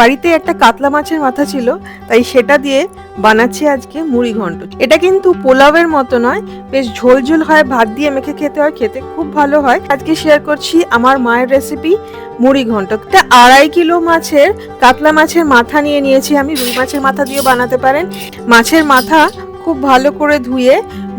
বাড়িতে একটা কাতলা মাছের মাথা ছিল, তাই সেটা দিয়ে বানাচ্ছি আজকে মুড়ি ঘন্ট। এটা কিন্তু পোলাওয়ের মতো নয়, বেশ ঝোল ঝোল হয়, ভাত দিয়ে মেখে খেতে হয়, খেতে খুব ভালো হয়। আজকে শেয়ার করছি আমার মায়ের রেসিপি মুড়ি ঘন্ট। একটা আড়াই কিলো মাছের কাতলা মাছের মাথা নিয়ে নিয়েছি আমি, রুই মাছের মাথা দিয়েও বানাতে পারেন। মাছের মাথা খুব ভালো করে ধুয়ে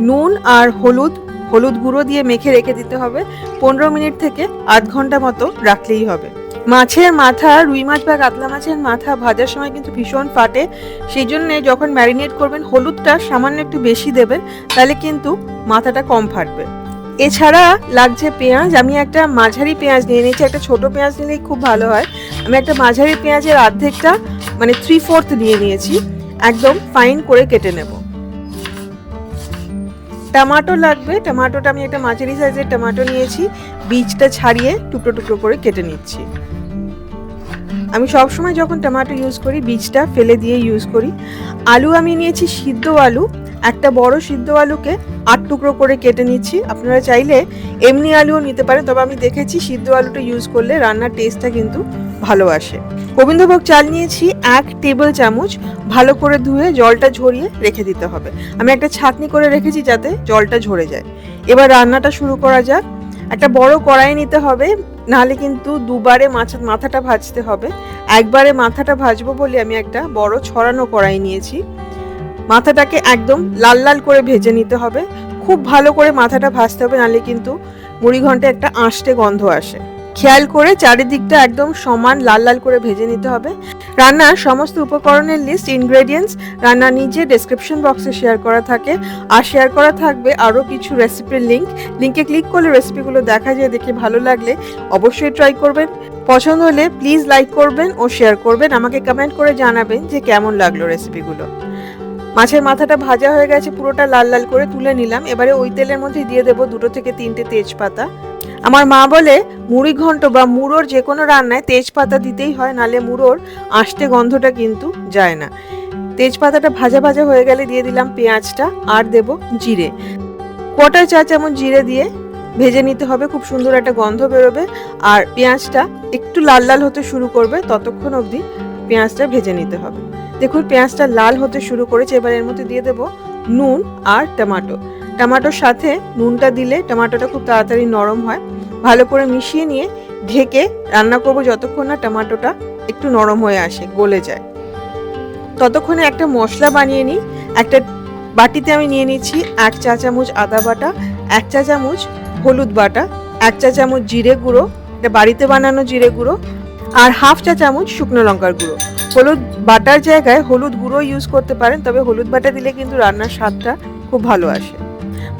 নুন আর হলুদ হলুদ গুঁড়ো দিয়ে মেখে রেখে দিতে হবে। পনেরো মিনিট থেকে আধ ঘণ্টা মতো রাখলেই হবে। মাছের মাথা, রুই মাছ বা কাতলা মাছের মাথা ভাজার সময় কিন্তু ভীষণ ফাটে। সেই জন্য যখন ম্যারিনেট করবেন, হলুদটা সামান্য একটু বেশি দেবেন, তাহলে কিন্তু মাথাটা কম ফাটবে। এছাড়া লাগছে পেঁয়াজ, আমি একটা মাঝারি পেঁয়াজ নিয়ে নিয়েছি, একটা ছোট পেঁয়াজ নিলেই খুব ভালো হয়। আমি একটা মাঝারি পেঁয়াজের অর্ধেকটা মানে থ্রি ফোর্থ নিয়ে নিয়েছি, একদম ফাইন করে কেটে নেব। টমাটো লাগবে, টমাটোটা আমি একটা মাঝারি সাইজের টমাটো নিয়েছি, বীজটা ছাড়িয়ে টুকরো টুকরো করে কেটে নিচ্ছি। আমি সবসময় যখন টমেটো ইউজ করি, বীজটা ফেলে দিয়ে ইউজ করি, আলু আমি নিয়েছি সিদ্ধ আলু, একটা বড় সিদ্ধ আলুকে আট টুকরো করে কেটে নিচ্ছি। আপনারা চাইলে এমনি আলুও নিতে পারেন, তবে আমি দেখেছি সিদ্ধ আলুটা ইউজ করলে রান্নার টেস্টটা কিন্তু ভালো আসে। গোবিন্দভোগ চাল নিয়েছি এক টেবিল চামচ, ভালো করে ধুয়ে জলটা ঝরিয়ে রেখে দিতে হবে। আমি একটা ছাঁকনি করে রেখেছি যাতে জলটা ঝরে যায়। এবার রান্নাটা শুরু করা যাক। একটা বড় কড়াই নিতে হবে নাহলে কিন্তু দুবারে মাছ, মাথাটা ভাজতে হবে। একবারে মাথাটা ভাজবো বলে আমি একটা বড় ছড়ানো কড়াই নিয়েছি। মাথাটাকে একদম লাল লাল করে ভেজে নিতে হবে। খুব ভালো করে মাথাটা ভাজতে হবে, নাহলে কিন্তু মুড়ি ঘন্টে একটা আঁশটে গন্ধ আসে। খেয়াল করে চারিদিকটা একদম সমান লাল লাল করে ভেজে নিতে হবে। রান্নার সমস্ত উপকরণের লিস্ট ইনগ্রেডিয়েন্টস রান্না নিচে ডেসক্রিপশন বক্সে শেয়ার করা থাকে। আর শেয়ার করা থাকবে আরও কিছু রেসিপির লিঙ্ক লিঙ্কে ক্লিক করলে রেসিপিগুলো দেখা যায়, দেখে ভালো লাগলে অবশ্যই ট্রাই করবেন। পছন্দ হলে প্লিজ লাইক করবেন ও শেয়ার করবেন। আমাকে কমেন্ট করে জানাবেন যে কেমন লাগল রেসিপিগুলো মাছের মাথাটা ভাজা হয়ে গেছে, পুরোটা লাল লাল করে তুলে নিলাম। এবারে ওই তেলের মধ্যে দিয়ে দেবো দুটো থেকে তিনটে তেজপাতা। আমার মা বলে, মুড়ি ঘন্ট বা মুড়োর যে কোনো রান্নায় তেজপাতা দিতেই হয়, নালে মুড়োর আষ্টে গন্ধটা কিন্তু যায় না। তেজপাতাটা ভাজা ভাজা হয়ে গেলে দিয়ে দিলাম পেঁয়াজটা আর দেব জিরে। কটা চা চামচ জিরে দিয়ে ভেজে নিতে হবে, খুব সুন্দর একটা গন্ধ বেরোবে আর পেঁয়াজটা একটু লাল লাল হতে শুরু করবে, ততক্ষণ অবধি পেঁয়াজটা ভেজে নিতে হবে। দেখুন, পেঁয়াজটা লাল হতে শুরু করেছে, এবার এর মধ্যে দিয়ে দেবো নুন আর টমেটো। টমেটোর সাথে নুনটা দিলে টমাটোটা খুব তাড়াতাড়ি নরম হয়। ভালো করে মিশিয়ে নিয়ে ঢেকে রান্না করব যতক্ষণ না টমেটোটা একটু নরম হয়ে আসে, গলে যায়। ততক্ষণে একটা মশলা বানিয়ে নিই। একটা বাটিতে আমি নিয়ে নিচ্ছি এক চা চামচ আদা বাটা, এক চা চামচ হলুদ বাটা, এক চা চামচ জিরে গুঁড়ো, এটা বাড়িতে বানানো জিরে গুঁড়ো আর হাফ চা চামচ শুকনো লঙ্কার গুঁড়ো। হলুদ বাটার জায়গায় হলুদ গুঁড়ো ইউজ করতে পারেন, তবে হলুদ বাটা দিলে কিন্তু রান্নার স্বাদটা খুব ভালো আসে।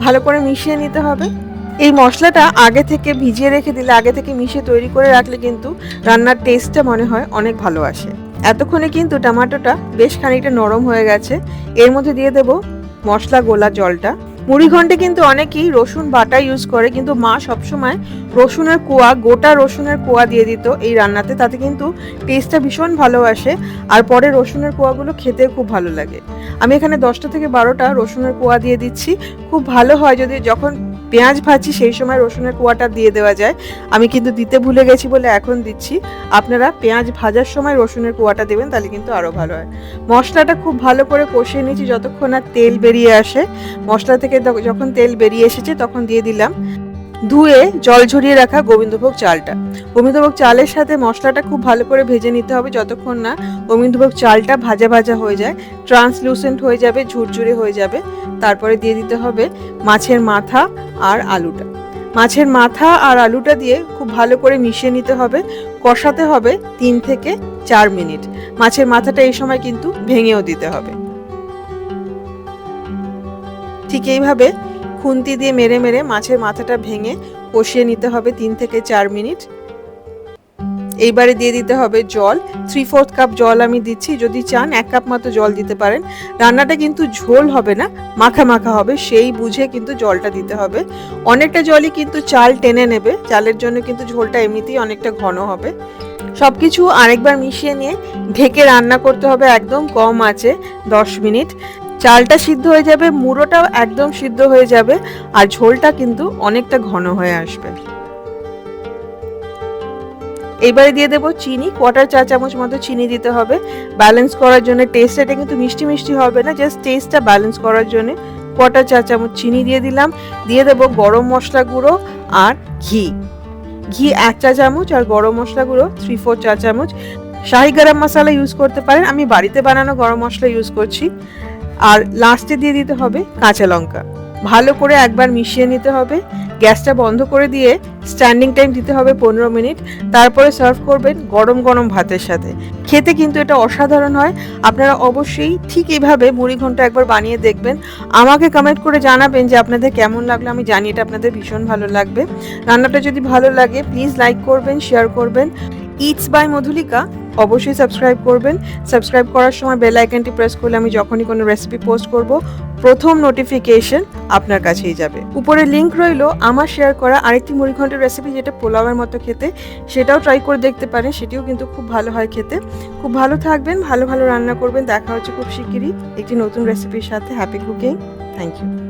ভালো করে মিশিয়ে নিতে হবে। এই মশলাটা আগে থেকে ভিজিয়ে রেখে দিলে, আগে থেকে মিশিয়ে তৈরি করে রাখলে কিন্তু রান্নার টেস্টটা মনে হয় অনেক ভালো আসে। এতক্ষণে কিন্তু টমেটোটা বেশ খানিকটা নরম হয়ে গেছে। এর মধ্যে দিয়ে দেব মশলা গোলা জলটা। মুড়ি ঘন্টে কিন্তু অনেকেই রসুন বাটা ইউজ করে, কিন্তু মা সবসময় রসুনের কোয়া, গোটা রসুনের কোয়া দিয়ে দিত এই রান্নাতে। তাতে কিন্তু টেস্টটা ভীষণ ভালো আসে আর পরে রসুনের কোয়াগুলো খেতে খুব ভালো লাগে। আমি এখানে দশটা থেকে বারোটা রসুনের কোয়া দিয়ে দিচ্ছি। খুব ভালো হয় যদি যখন পেঁয়াজ ভাজি সেই সময় রসুনের কোয়াটা দিয়ে দেওয়া যায়। আমি কিন্তু দিতে ভুলে গেছি বলে এখন দিচ্ছি। আপনারা পেঁয়াজ ভাজার সময় রসুনের কোয়াটা দেবেন, তাহলে কিন্তু আরও ভালো হয়। মশলাটা খুব ভালো করে কষিয়ে নিয়েছি, যতক্ষণ আর তেল বেরিয়ে আসে। মশলা থেকে যখন তেল বেরিয়ে এসেছে, তখন দিয়ে দিলাম। ধুয়ে জল ঝরিয়ে রাখা গোবিন্দভোগ চালটা। গোবিন্দভোগ চালের সাথে মশলাটা খুব ভালো করে ভেজে নিতে হবে যতক্ষণ না গোবিন্দভোগ চালটা ভাজা ভাজা হয়ে যায় ট্রান্সলুসেন্ট হয়ে যাবে, ঝুরঝুরে হয়ে যাবে। তারপরে দিয়ে দিতে হবে মাছের মাথা আর আলুটা। মাছের মাথা আর আলুটা দিয়ে খুব ভালো করে মিশিয়ে নিতে হবে, কষাতে হবে তিন থেকে চার মিনিট। মাছের মাথাটা এই সময় কিন্তু ভেঙেও দিতে হবে। ঠিক এইভাবে খুন্তি দিয়ে মেরে মেরে মাছের মাথাটা ভেঙে কষিয়ে নিতে হবে তিন থেকে চার মিনিট। এইবারে দিয়ে দিতে হবে জল। থ্রি ফোর্থ কাপ জল আমি দিচ্ছি। যদি চান, এক কাপ মতো জল দিতে পারেন। রান্নাটা কিন্তু ঝোল হবে না, মাখা মাখা হবে। সেই বুঝে কিন্তু জলটা দিতে হবে। অনেকটা জলই কিন্তু চাল টেনে নেবে। চালের জন্য কিন্তু ঝোলটা এমনিতেই অনেকটা ঘন হবে। সব কিছু আরেকবার মিশিয়ে নিয়ে ঢেকে রান্না করতে হবে একদম কম আছে, দশ মিনিট। চালটা সিদ্ধ হয়ে যাবে, মুড়োটাও একদম সিদ্ধ হয়ে যাবে, আর ঝোলটা কিন্তু অনেকটা ঘন হয়ে আসবে। এবারে দিয়ে দেবো চিনি কোয়ার্টার চা চামচ মতো চিনি দিতে হবে। ব্যালেন্স করার জন্য টেস্ট এটা কিন্তু মিষ্টি মিষ্টি হবে না জাস্ট টেস্টটা ব্যালেন্স করার জন্য কোয়ার্টার চা চামচ চিনি দিয়ে দিলাম। দিয়ে দেবো গরম মশলা গুঁড়ো আর ঘি। ঘি এক চা চামচ আর গরম মশলা গুঁড়ো থ্রি ফোর চা চামচ। শাহি গরম মশলা ইউজ করতে পারেন, আমি বাড়িতে বানানো গরম মশলা ইউজ করছি। আর লাস্টে দিয়ে দিতে হবে কাঁচা লঙ্কা। ভালো করে একবার মিশিয়ে নিতে হবে। গ্যাসটা বন্ধ করে দিয়ে স্ট্যান্ডিং টাইম দিতে হবে পনেরো মিনিট। তারপরে সার্ভ করবেন গরম গরম ভাতের সাথে। খেতে কিন্তু এটা অসাধারণ হয়। আপনারা অবশ্যই ঠিক এইভাবে মুড়ি ঘণ্টা একবার বানিয়ে দেখবেন। আমাকে কমেন্ট করে জানাবেন যে আপনাদের কেমন লাগল। আমি জানি এটা আপনাদের ভীষণ ভালো লাগবে। রান্নাটা যদি ভালো লাগে প্লিজ লাইক করবেন শেয়ার করবেন। It's by Madhulika. অবশ্যই সাবস্ক্রাইব করবেন। সাবস্ক্রাইব করার সময় বেল আইকনটি প্রেস করলে আমি যখনই কোনো রেসিপি পোস্ট করব, প্রথম নোটিফিকেশন আপনার কাছেই যাবে। উপরে লিংক রইল, আমার শেয়ার করা আরেকটি মুড়িঘণ্টের রেসিপি যেটা পোলাওয়ের মতো খেতে, সেটাও ট্রাই করে দেখতে পারেন, সেটিও কিন্তু খুব ভালো হয় খেতে। খুব ভালো থাকবেন, ভালো ভালো রান্না করবেন, দেখা হচ্ছে খুব শিগগিরই একটি নতুন রেসিপির সাথে হ্যাপি কুকিং থ্যাংক ইউ